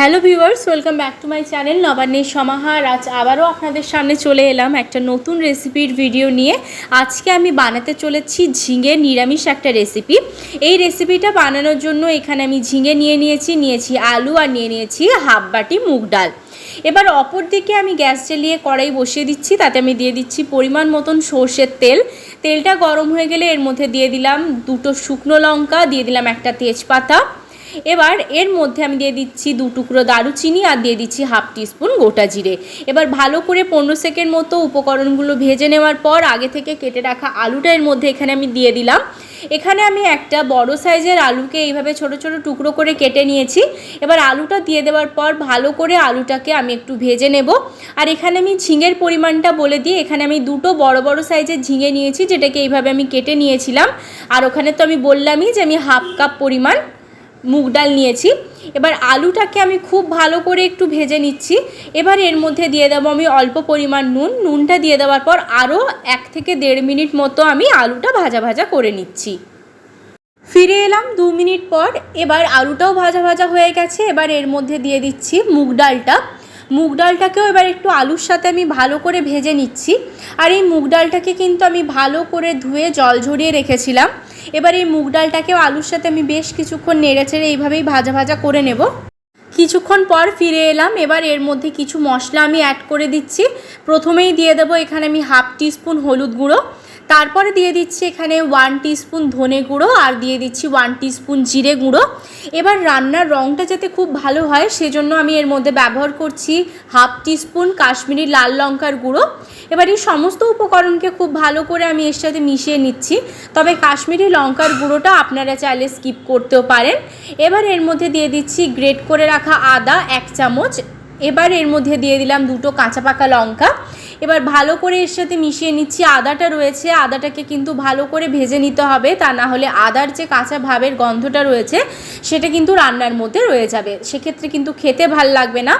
Hello viewers, welcome back to my channel নবান্নের সমাহার। আজ আবারও আপনাদের সামনে চলে এলাম একটা নতুন রেসিপির ভিডিও নিয়ে। আজকে আমি বানাতে চলেছি ঝিঙে নিরামিষ একটা রেসিপি। এই রেসিপিটা বানানোর জন্য এখানে আমি ঝিঙে নিয়ে নিয়েছি নিয়েছি আলু আর নিয়ে নিয়েছি হাফ বাটি মুগ ডাল। এবার অপর দিকে আমি গ্যাস জ্বালিয়ে কড়াই বসিয়ে দিচ্ছি, তাতে আমি দিয়ে দিচ্ছি পরিমাণ মতন সর্ষের তেল। তেলটা গরম হয়ে গেলে এর মধ্যে দিয়ে দিলাম দুটো শুকনো লঙ্কা, দিয়ে দিলাম একটা তেজপাতা। এবার এর মধ্যে আমি দিয়ে দিচ্ছি দু টুকরো দারুচিনি আর দিয়ে দিচ্ছি হাফ টিস্পুন গোটা জিরে। এবার ভালো করে পনেরো সেকেন্ড মতো উপকরণগুলো ভেজে নেওয়ার পর আগে থেকে কেটে রাখা আলুটা এর মধ্যে এখানে আমি দিয়ে দিলাম। এখানে আমি একটা বড় সাইজের আলুকে এইভাবে ছোট ছোট টুকরো করে কেটে নিয়েছি। এবার আলুটা দিয়ে দেওয়ার পর ভালো করে আলুটাকে আমি একটু ভেজে নেব। আর এখানে আমি ঝিঙের পরিমাণটা বলে দিয়ে এখানে আমি দুটো বড় বড় সাইজের ঝিঙে নিয়েছি, যেটাকে এইভাবে আমি কেটে নিয়েছিলাম। আর ওখানে তো আমি বললামই যে আমি হাফ কাপ পরিমাণ মুগ ডাল নিয়েছি। এবার আলুটাকে আমি খুব ভালো করে একটু ভেজে নিচ্ছি। এবার এর মধ্যে দিয়ে দেবো আমি অল্প পরিমাণ নুন। নুনটা দিয়ে দেওয়ার পর আরও এক থেকে দেড় মিনিট মতো আমি আলুটা ভাজা ভাজা করে নিচ্ছি। ফিরে এলাম দু মিনিট পর। এবার আলুটাও ভাজা ভাজা হয়ে গেছে। এবার এর মধ্যে দিয়ে দিচ্ছি মুগ ডালটা। মুগ ডালটাকেও এবার একটু আলুর সাথে আমি ভালো করে ভেজে নিচ্ছি। আর এই মুগ ডালটাকে কিন্তু আমি ভালো করে ধুয়ে জল ঝরিয়ে রেখেছিলাম। এবার এই মুগ ডালটাকেও আলুর সাথে আমি বেশ কিছুক্ষণ নেড়ে চেড়ে এইভাবেই ভাজা ভাজা করে নেব। কিছুক্ষণ পর ফিরে এলাম। এবার এর মধ্যে কিছু মশলা আমি অ্যাড করে দিচ্ছি। প্রথমেই দিয়ে দেবো এখানে আমি হাফ টিস্পুন হলুদ গুঁড়ো। তারপরে দিয়ে দিচ্ছি এখানে ওয়ান টিস্পুন ধনে গুঁড়ো আর দিয়ে দিচ্ছি ওয়ান টিস্পুন জিরে গুঁড়ো। এবার রান্নার রঙটা যাতে খুব ভালো হয়, সেজন্য আমি এর মধ্যে ব্যবহার করছি হাফ টিস্পুন কাশ্মীরি লাল লঙ্কার গুঁড়ো। এবার এই সমস্ত উপকরণকে খুব ভালো করে আমি এর সাথে মিশিয়ে নিচ্ছি। তবে কাশ্মীরি লঙ্কার গুঁড়োটা আপনারা চাইলে স্কিপ করতেও পারেন। এবার এর মধ্যে দিয়ে দিচ্ছি গ্রেট করে রাখা আদা এক চামচ। এবার এর মধ্যে দিয়ে দিলাম দুটো কাঁচা পাকা লঙ্কা। এবার ভালো করে এর সাথে মিশিয়ে নিচ্ছি আদাটা রয়েছে, আদাটাকে কিন্তু ভালো করে ভেজে নিতে হবে, তা না হলে আদার যে কাঁচা ভাবের গন্ধটা রয়েছে, সেটা কিন্তু রান্নার মধ্যে রয়ে যাবে। সেক্ষেত্রে কিন্তু খেতে ভালো লাগবে না।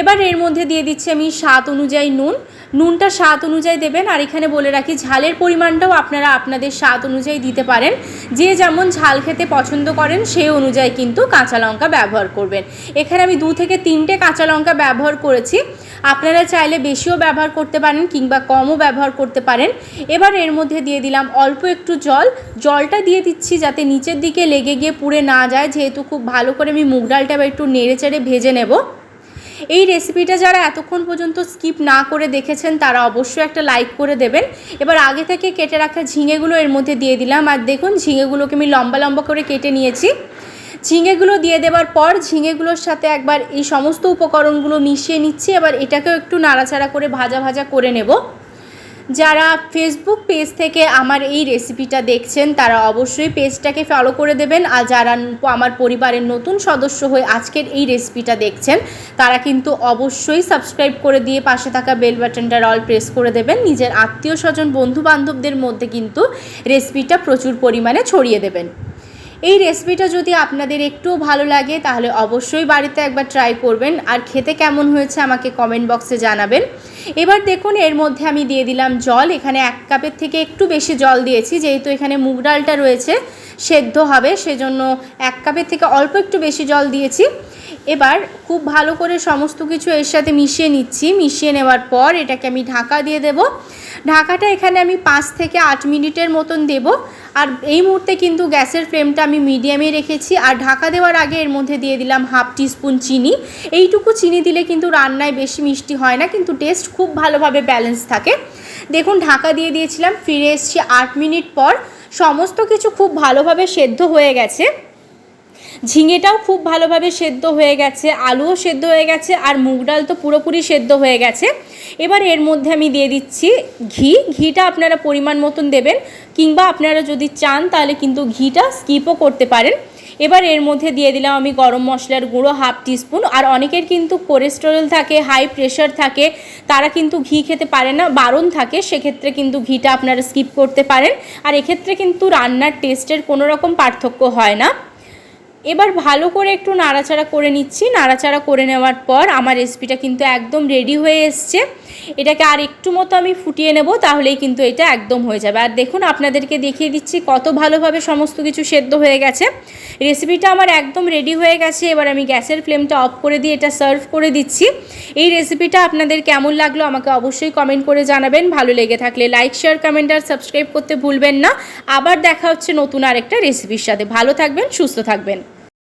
এবার এর মধ্যে দিয়ে দিচ্ছি আমি স্বাদ অনুযায়ী নুন। নুনটা স্বাদ অনুযায়ী দেবেন। আর এখানে বলে রাখি, ঝালের পরিমাণটাও আপনারা আপনাদের স্বাদ অনুযায়ী দিতে পারেন। যে যেমন ঝাল খেতে পছন্দ করেন সেই অনুযায়ী কিন্তু কাঁচা লঙ্কা ব্যবহার করবেন। এখানে আমি দু থেকে তিনটে কাঁচা লঙ্কা ব্যবহার করেছি। আপনারা চাইলে বেশিও ব্যবহার করতে পারেন কিংবা কমও ব্যবহার করতে পারেন। এবার এর মধ্যে দিয়ে দিলাম অল্প একটু জল। জলটা দিয়ে দিচ্ছি যাতে নিচের দিকে লেগে গিয়ে পুড়ে না যায়। যেহেতু খুব ভালো করে আমি মুগ ডালটা একটু নেড়ে চেড়ে ভেজে নেব। এই রেসিপিটা যারা এতক্ষণ পর্যন্ত স্কিপ না করে দেখেছেন, তারা অবশ্যই একটা লাইক করে দেবেন। এবার আগে থেকে কেটে রাখা ঝিঙেগুলো এর মধ্যে দিয়ে দিলাম। আর দেখুন, ঝিঙেগুলোকে আমি লম্বা লম্বা করে কেটে নিয়েছি। ঝিঙেগুলো দিয়ে দেওয়ার পর ঝিঙেগুলোর সাথে একবার এই সমস্ত উপকরণগুলো মিশিয়ে নিচ্ছি। এবার এটাকেও একটু নাড়াচাড়া করে ভাজা ভাজা করে নেব। যারা ফেসবুক পেজ থেকে আমার এই রেসিপিটা দেখছেন, তারা অবশ্যই পেজটাকে ফলো করে দেবেন। আর যারা আমার পরিবারের নতুন সদস্য হয়ে আজকের এই রেসিপিটা দেখছেন, তারা কিন্তু অবশ্যই সাবস্ক্রাইব করে দিয়ে পাশে থাকা বেল বাটনটা অল প্রেস করে দেবেন। নিজের আত্মীয় স্বজন বন্ধু বান্ধবদের মধ্যে কিন্তু রেসিপিটা প্রচুর পরিমাণে ছড়িয়ে দেবেন। এই রেসিপিটা যদি আপনাদের একটুও ভালো লাগে, তাহলে অবশ্যই বাড়িতে একবার ট্রাই করবেন। আর খেতে কেমন হয়েছে আমাকে কমেন্ট বক্সে জানাবেন। এবার দেখুন, এর মধ্যে আমি দিয়ে দিলাম জল। এখানে এক কাপের থেকে একটু বেশি জল দিয়েছি, যেহেতু এখানে মুগ ডালটা রয়েছে, সেদ্ধ হবে। সেজন্য এক কাপের থেকে অল্প একটু বেশি জল দিয়েছি। এবার খুব ভালো করে সমস্ত কিছু এর সাথে মিশিয়ে নিচ্ছি। মিশিয়ে নেওয়ার পর এটাকে আমি ঢাকা দিয়ে দেব। ঢাকাটা এখানে আমি পাঁচ থেকে আট মিনিটের মতন দেব। আর এই মুহূর্তে কিন্তু গ্যাসের ফ্লেমটা আমি মিডিয়ামে রেখেছি। আর ঢাকা দেওয়ার আগে এর মধ্যে দিয়ে দিলাম হাফ টিস্পুন চিনি। এইটুকু চিনি দিলে কিন্তু রান্নায় বেশি মিষ্টি হয় না, কিন্তু টেস্ট খুব ভালোভাবে ব্যালেন্স থাকে। দেখুন, ঢাকা দিয়ে দিয়েছিলাম, ফিরে এসছি আট মিনিট পর। সমস্ত কিছু খুব ভালোভাবে সেদ্ধ হয়ে গেছে। ঝিঙেটাও খুব ভালোভাবে সেদ্ধ হয়ে গেছে, আলুও সেদ্ধ হয়ে গেছে, আর মুগ ডাল তো পুরোপুরি সেদ্ধ হয়ে গেছে। এবার এর মধ্যে আমি দিয়ে দিচ্ছি ঘি। ঘিটা আপনারা পরিমাণ মতন দেবেন, কিংবা আপনারা যদি চান তাহলে কিন্তু ঘিটা স্কিপও করতে পারেন। এবার এর মধ্যে দিয়ে দিলাম আমি গরম মশলার গুঁড়ো হাফ টিস্পুন, আর অনেকের কিন্তু কোলেস্টেরল থাকে, হাই প্রেশার থাকে, তারা কিন্তু ঘি খেতে পারে না, বারণ থাকে, সেক্ষেত্রে কিন্তু ঘিটা আপনারা স্কিপ করতে পারেন। আর এক্ষেত্রে কিন্তু রান্নার টেস্টের কোনো রকম পার্থক্য হয় না। এবার ভালো করে একটু নাড়াচাড়া করে নিচ্ছি। নাড়াচাড়া করে নেওয়ার পর আমার রেসিপিটা কিন্তু একদম রেডি হয়ে এসছে। এটাকে আর একটু মতো আমি ফুটিয়ে নেব, তাহলেই কিন্তু এটা একদম হয়ে যাবে। আর দেখুন, আপনাদেরকে দেখিয়ে দিচ্ছি কত ভালোভাবে সমস্ত কিছু সেদ্ধ হয়ে গেছে। রেসিপিটা আমার একদম রেডি হয়ে গেছে। এবার আমি গ্যাসের ফ্লেমটা অফ করে দিয়ে এটা সার্ভ করে দিচ্ছি। এই রেসিপিটা আপনাদের কেমন লাগল আমাকে অবশ্যই কমেন্ট করে জানাবেন। ভালো লেগে থাকলে লাইক শেয়ার কমেন্ট আর সাবস্ক্রাইব করতে ভুলবেন না। আবার দেখা হচ্ছে নতুন আরেকটা রেসিপির সাথে। ভালো থাকবেন, সুস্থ থাকবেন।